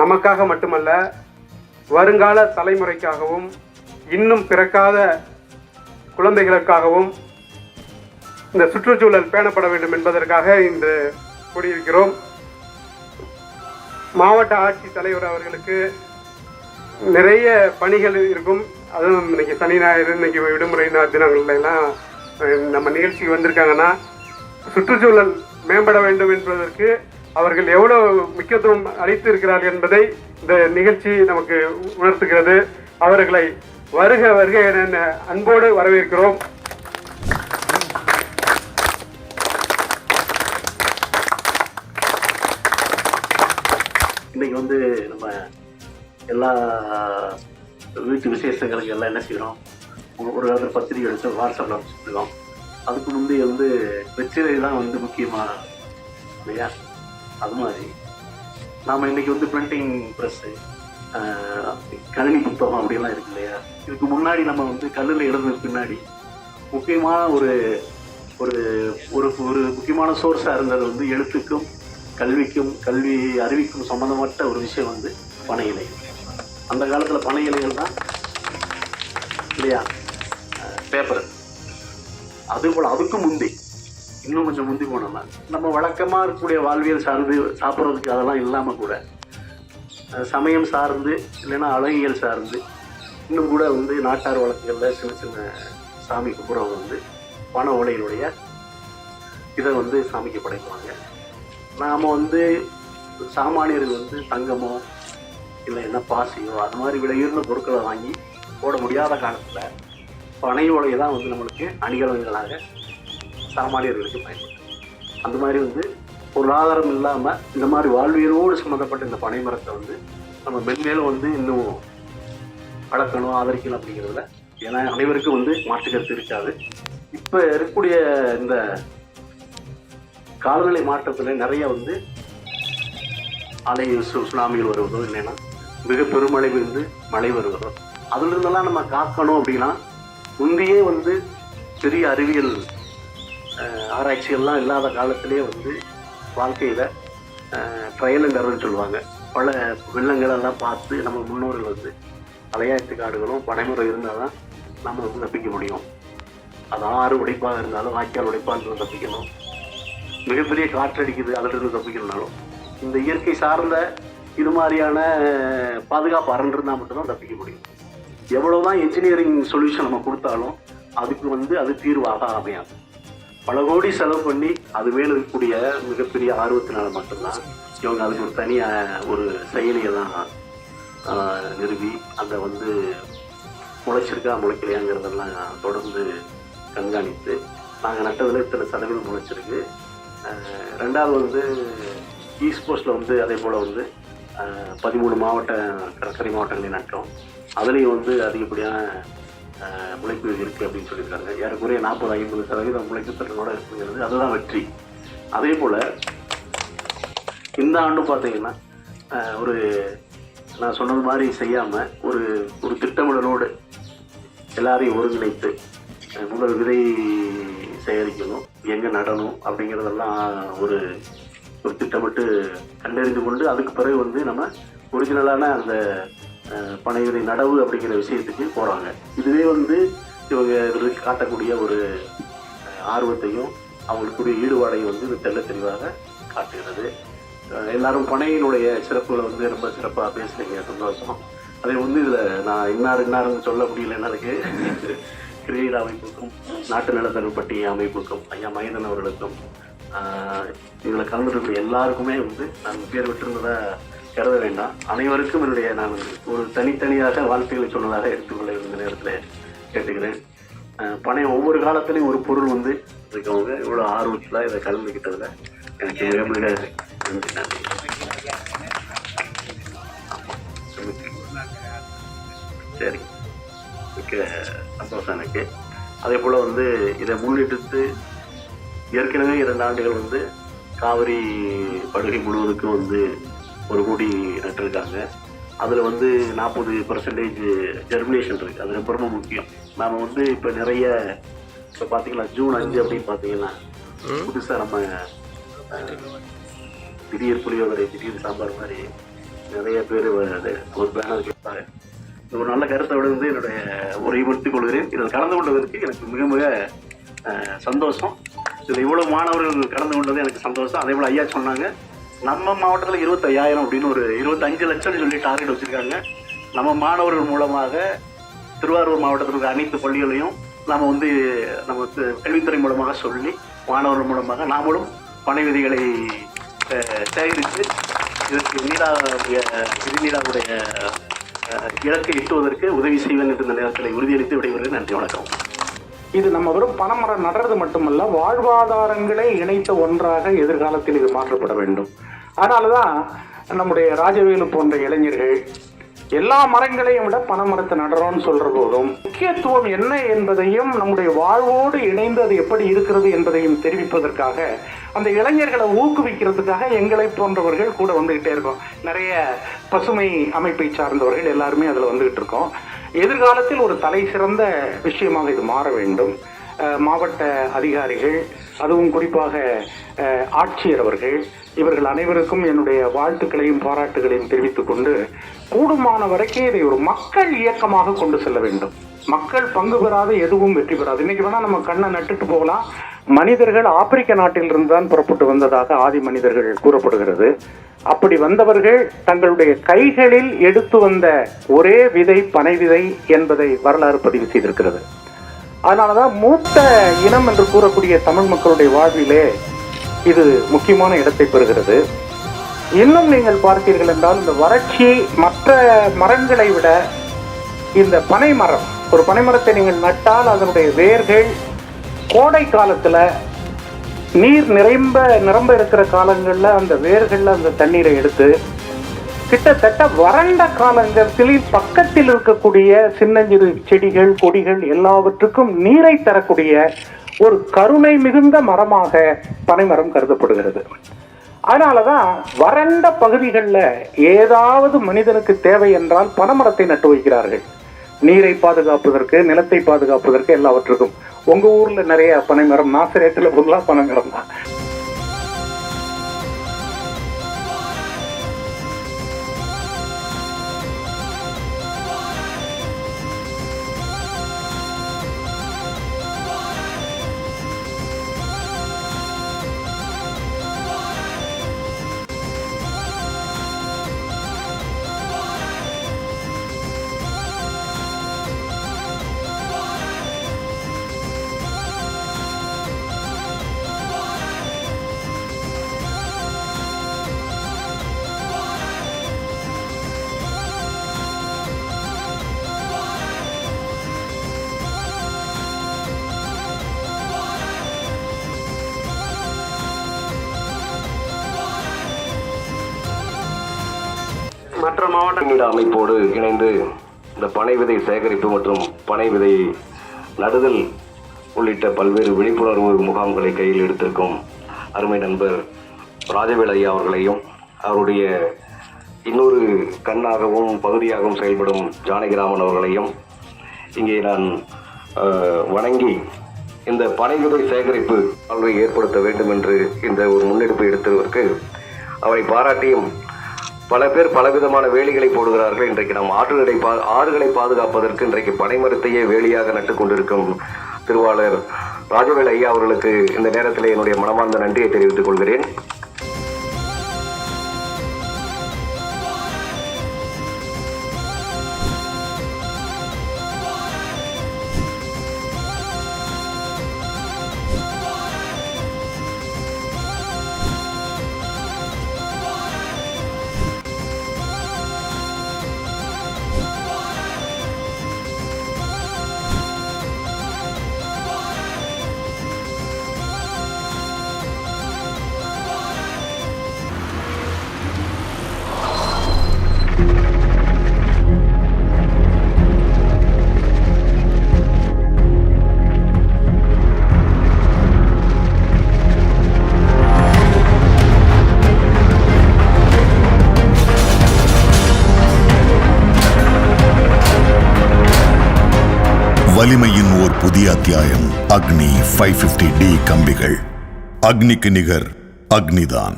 நமக்காக மட்டுமல்ல வருங்கால தலைமுறைக்காகவும் இன்னும் பிறக்காத குழந்தைகளுக்காகவும் இந்த சுற்றுச்சூழல் பேணப்பட வேண்டும் என்பதற்காக இன்று கூடியிருக்கிறோம். மாவட்ட ஆட்சித் தலைவர் அவர்களுக்கு நிறைய பணிகள் இருக்கும். அதுவும் இன்னைக்கு சனி ஞாயிறு இன்னைக்கு விடுமுறை தினங்கள்லாம் தினங்கள்ல எல்லாம் நம்ம நிகழ்ச்சிக்கு வந்திருக்காங்கன்னா சுற்றுச்சூழல் மேம்பட வேண்டும் என்பதற்கு அவர்கள் எவ்வளவு முக்கியத்துவம் அளித்து இருக்கிறார்கள் என்பதை இந்த நிகழ்ச்சி நமக்கு உணர்த்துகிறது. அவர்களை வருக வருக என அன்போடு வரவேற்கிறோம். இன்னைக்கு வந்து நம்ம எல்லா வீட்டு விசேஷங்களுக்கு எல்லாம் என்ன செய்கிறோம் ஒரு காலத்தில் பத்திரிகை எடுத்து வாட்ஸ்அப்பில் அனுப்பிச்சுருக்கோம் அதுக்கு முந்தைய வந்து வெற்றிலை தான் வந்து முக்கியமாக இல்லையா? அது மாதிரி. நாம் இன்னைக்கு வந்து பிரிண்டிங் ப்ரெஸ்ஸு கணினி புத்தகம் அப்படிலாம் இருக்கு இல்லையா? இதுக்கு முன்னாடி நம்ம வந்து கல்லில் எழுதுனதுக்கு பின்னாடி முக்கியமான ஒரு ஒரு ஒரு ஒரு முக்கியமான சோர்ஸாக இருந்தது வந்து எழுத்துக்கும் கல்விக்கும் கல்வி அறிவிக்கும் சம்மந்தப்பட்ட ஒரு விஷயம் வந்து பனை இலை. அந்த காலத்தில் பனை இலைகள் தான் இல்லையா? பேப்பர் அது போல் அதுக்கும் முந்தி இன்னும் கொஞ்சம் முந்தி போனோம்னா நம்ம வழக்கமாக இருக்கக்கூடிய வாழ்வியல் சார்ந்து சாப்பிட்றதுக்கு அதெல்லாம் இல்லாமல் கூட சமயம் சார்ந்து இல்லைன்னா அழகியல் சார்ந்து இன்னும் கூட வந்து நாட்டார் வழக்குகளில் சின்ன சின்ன சாமி கும்பிட்றவங்க வந்து பண ஓலையினுடைய இதை வந்து சாமிக்கு படைப்பாங்க. நாம் வந்து சாமானியர்கள் வந்து தங்கமோ இல்லை என்ன பாசியோ அது மாதிரி விலையுள்ள பொருட்களை வாங்கி போட முடியாத காலத்தில் பனை ஓலையை தான் வந்து நம்மளுக்கு அணிகலன்களாக சாமானியர்களுக்கு பயன்படும். அந்த மாதிரி வந்து பொருளாதாரம் இல்லாமல் இந்த மாதிரி வாழ்வியலோடு சம்மந்தப்பட்ட இந்த பனை மரத்தை வந்து நம்ம மென்மேலும் வந்து இன்னும் வளர்க்கணும் ஆதரிக்கணும் அப்படிங்கிறதுல ஏன்னா அனைவருக்கும் வந்து மாற்று கருத்து இருக்காது. இப்போ இருக்கக்கூடிய இந்த காலநிலை மாற்றத்தில் நிறைய வந்து அலை சு- சுனாமிகள் வருவதோ இல்லைன்னா மிக பெருமழை விழுந்து மழை வருவதோ அதுல இருந்தெல்லாம் நம்ம காக்கணும் அப்படின்னா முந்தையே வந்து பெரிய அறிவியல் ஆராய்ச்சிகள்லாம் இல்லாத காலத்திலேயே வந்து வாழ்க்கையில் ட்ரையல் அண்ட் எரர்னு சொல்லுவாங்க. பல வெள்ளங்களெல்லாம் பார்த்து நம்ம முன்னோர்கள் வந்து அலையாயத்து காடுகளும் பனைமுறை இருந்தால் தான் நம்ம வந்து தப்பிக்க முடியும். அது ஆறு உடைப்பாக இருந்தாலும் வாய்க்கால் உடைப்பாக இருந்தாலும் தப்பிக்கணும். மிகப்பெரிய காற்றடிக்குது அதிலிருந்து தப்பிக்கணும்னாலும் இந்த இயற்கை சார்ந்த இது மாதிரியான பாதுகாப்பு அரண் இருந்தால் மட்டும்தான் தப்பிக்க முடியும். எவ்வளோதான் இன்ஜினியரிங் சொல்யூஷன் நம்ம கொடுத்தாலும் அதுக்கு வந்து அது தீர்வாக அமையாது. பல கோடி செலவு பண்ணி அது மேல இருக்கக்கூடிய மிகப்பெரிய ஆர்வத்தினால மட்டும்தான் இவங்க அதுக்கு ஒரு தனியாக ஒரு செயலியெல்லாம் தான் நிறுவி அதை வந்து முளைச்சிருக்கா முளைக்கலையாங்கிறதெல்லாம் தொடர்ந்து கண்காணித்து நாங்கள் நட்டதில் இத்தனை சதவீதம் முளைச்சிருக்கு. ரெண்டாவது வந்து ஈஸ்ட் கோஸ்ட்டில் வந்து அதே போல் வந்து பதிமூணு மாவட்ட கடற்கரை மாவட்டங்களையும் நட்டோம். அதுலேயும் வந்து அதிகப்படியான முளைப்பு இருக்குது அப்படின்னு சொல்லியிருக்காங்க. ஏறக்குறைய நாற்பது ஐம்பது சதவீதம் முளைப்பு திறனோட இருக்குங்கிறது அதுதான் வெற்றி. அதே போல் இந்த ஆண்டும் பார்த்தீங்கன்னா ஒரு நான் சொன்னது மாதிரி செய்யாமல் ஒரு ஒரு திட்டமிடலோடு எல்லாரையும் ஒருங்கிணைத்து முதல் விதை சேகரிக்கணும் எங்கே நடணும் அப்படிங்கிறதெல்லாம் ஒரு ஒரு திட்டமிட்டு கண்டறிந்து கொண்டு அதுக்கு பிறகு வந்து நம்ம ஒரிஜினலான அந்த அஹ், நடவு அப்படிங்கிற விஷயத்துக்கு போகிறாங்க இதுவே வந்து இவங்க இவர்களுக்கு காட்டக்கூடிய ஒரு ஆர்வத்தையும் அவங்களுக்குரிய ஈடுபாடையும் வந்து இது தெல்ல தெளிவாக காட்டுகிறது. எல்லாரும் பனையினுடைய சிறப்புகளை வந்து ரொம்ப சிறப்பாக பேசுகிறீங்க சந்தோஷம். அதை வந்து இதில் நான் இன்னார் இன்னாருன்னு சொல்ல முடியல எனக்கு கிரீட அமைப்புக்கும் நாட்டு நலத்தருப்பட்டி அமைப்புக்கும் ஐயா மகேந்திரன் அவர்களுக்கும் இதில் கலந்துருக்கிற எல்லாருக்குமே வந்து நான் பேர் விட்டிருந்ததாக கருத வேண்டாம் அனைவருக்கும் என்னுடைய நான் ஒரு தனித்தனியாக வாழ்த்துக்களை சொன்னதாக எடுத்துக்கொள்ள இந்த நேரத்தில் கேட்டுக்கிறேன். ஆஹ், பனை ஒவ்வொரு காலத்துலேயும் ஒரு பொருள் வந்து இருக்கவங்க இவ்வளோ ஆர்வத்தில் இதை கலந்துக்கிட்டதில் எனக்கு மிக மிக நன்றி. நன்றி சரி. மிக்க சந்தோஷம் எனக்கு. அதே போல் வந்து இதை முன்னெடுத்து ஏற்கனவே இரண்டு ஆண்டுகள் வந்து காவிரி படுகை முழுவதுக்கும் வந்து ஒரு கோடி நட்டிருக்காங்க. அதில் வந்து நாற்பது பர்சன்டேஜ் ஜெர்மினேஷன் இருக்குது அது ரொம்ப ரொம்ப முக்கியம். நாம் வந்து இப்போ நிறைய இப்போ பார்த்தீங்கன்னா ஜூன் அஞ்சு அப்படின்னு பார்த்தீங்கன்னா புதுசாக நம்ம திடீர் புளியோதரை திடீர் சாம்பார் மாதிரி நிறைய பேர் ஒரு பேனர் கேட்பாங்க. இது ஒரு நல்ல கருத்தை விழுந்து என்னுடைய உரையை முடித்துக் கொள்கிறேன். இதில் கலந்து கொண்டதற்கு எனக்கு மிக மிக சந்தோஷம். இதில் இவ்வளவு மாணவர்கள் கலந்து கொண்டது எனக்கு சந்தோஷம். அதே போல் ஐயா சொன்னாங்க நம்ம மாவட்டத்தில் இருபத்தையாயிரம் அப்படின்னு ஒரு இருபத்தஞ்சு லட்சம்னு சொல்லி டார்கெட் வச்சுருக்காங்க. நம்ம மாணவர்கள் மூலமாக திருவாரூர் மாவட்டத்தில் இருக்கிற அனைத்து பள்ளிகளையும் நாம் வந்து நம்ம கல்வித்துறை மூலமாக சொல்லி மாணவர்கள் மூலமாக நாமளும் பண விதிகளை சேகரித்து இதற்கு நீடாவுடைய திருநீடாவுடைய இலக்கை எட்டுவதற்கு உதவி செய்வேன் என்ற இந்த நேரத்தில் உறுதியளித்து விடைபெறுகிறேன். நன்றி வணக்கம். இது நம்ம வெறும் பனைமரம் நடுறது மட்டுமல்ல வாழ்வாதாரங்களை இணைத்த ஒன்றாக எதிர்காலத்தில் இது மாற்றப்பட வேண்டும். அதனாலதான் நம்முடைய ராஜவேலு போன்ற இளைஞர்கள் எல்லா மரங்களையும் விட பனைமரத்தை நடுறோம்னு சொல்ற போதும் முக்கியத்துவம் என்ன என்பதையும் நம்முடைய வாழ்வோடு இணைந்து அது எப்படி இருக்கிறது என்பதையும் தெரிவிப்பதற்காக அந்த இளைஞர்களை ஊக்குவிக்கிறதுக்காக எங்களை போன்றவர்கள் கூட வந்துகிட்டே இருக்கோம். நிறைய பசுமை அமைப்பை சார்ந்தவர்கள் எல்லாருமே அதில் வந்துகிட்டு இருக்கோம். எதிர்காலத்தில் ஒரு தலை சிறந்த விஷயமாக இது மாற வேண்டும். மாவட்ட அதிகாரிகள் அதுவும் குறிப்பாக ஆட்சியர் அவர்கள் இவர்கள் அனைவருக்கும் என்னுடைய வாழ்த்துக்களையும் பாராட்டுகளையும் தெரிவித்துக் கொண்டு கூடுமான வரைக்கும் இதை ஒரு மக்கள் இயக்கமாக கொண்டு செல்ல வேண்டும். மக்கள் பங்கு பெறாத எதுவும் வெற்றி பெறாது. இன்னைக்கு வேணா நம்ம கண்ணை நட்டுட்டு போகலாம். மனிதர்கள் ஆப்பிரிக்க நாட்டிலிருந்து தான் புறப்பட்டு வந்ததாக ஆதி மனிதர்கள் கூறப்படுகிறது. அப்படி வந்தவர்கள் தங்களுடைய கைகளில் எடுத்து வந்த ஒரே விதை பனை விதை என்பதை வரலாறு பதிவு செய்திருக்கிறது. அதனாலதான் மூத்த இனம் என்று கூறக்கூடிய தமிழ் மக்களுடைய வாழ்விலே இது முக்கியமான இடத்தை பெறுகிறது. இன்னும் நீங்கள் பார்த்தீர்கள் என்றால் இந்த வறட்சி மற்ற மரங்களை விட இந்த பனை மரம் ஒரு பனைமரத்தை நீங்கள் நட்டால் அதனுடைய வேர்கள் கோடை காலத்தில் நீர் நிரம்ப நிரம்ப இருக்கிற காலங்களில் அந்த வேர்களில் அந்த தண்ணீரை எடுத்து கிட்டத்தட்ட வறண்ட காலங்களில் பக்கத்தில் இருக்கக்கூடிய சின்னஞ்சிறு செடிகள் கொடிகள் எல்லாவற்றுக்கும் நீரை தரக்கூடிய ஒரு கருணை மிகுந்த மரமாக பனைமரம் கருதப்படுகிறது. அதனால தான் வறண்ட பகுதிகளில் ஏதாவது மனிதனுக்கு தேவை என்றால் பனைமரத்தை நட்டு வைக்கிறார்கள். நீரை பாதுகாப்பதற்கு நிலத்தை பாதுகாப்பதற்கு எல்லாவற்றுக்கும். உங்க ஊர்ல நிறைய பனைமரம் நாசரேட்டில் ஃபுல்லா பனைமரம் தான். விழுப்புரம் மாவட்ட நீட அமைப்போடு இணைந்து இந்த பனை விதை சேகரிப்பு மற்றும் பனை விதை நடுதல் உள்ளிட்ட பல்வேறு விழிப்புணர்வு முகாம்களை கையில் எடுத்திருக்கும் அருமை நண்பர் ராஜவேல் ஐயா அவர்களையும் அவருடைய இன்னொரு கண்ணாகவும் பகுதியாகவும் செயல்படும் ஜானகிராமன் அவர்களையும் இங்கே நான் வணங்கி இந்த பனைவிதை சேகரிப்பு வாழ்வை ஏற்படுத்த வேண்டும் என்று இந்த ஒரு முன்னெடுப்பு எடுத்ததற்கு அவரை பாராட்டியும் பல பேர் பலவிதமான வேலிகளை போடுகிறார்கள். இன்றைக்கு நாம் ஆற்றுகளை பா ஆறுகளை பாதுகாப்பதற்கு இன்றைக்கு பனைமரத்தையே வேலியாக நட்டுக் கொண்டிருக்கும் திருவாளர் ராஜவேல் ஐயா அவர்களுக்கு இந்த நேரத்தில் என்னுடைய மனமார்ந்த நன்றியை தெரிவித்துக் கொள்கிறேன். புதிய அத்தியாயம் அக்னி ஃபைவ் ஃபிஃப்டி டி கம்பிகள். அக்னிக்கு நிகர் அக்னிதான்.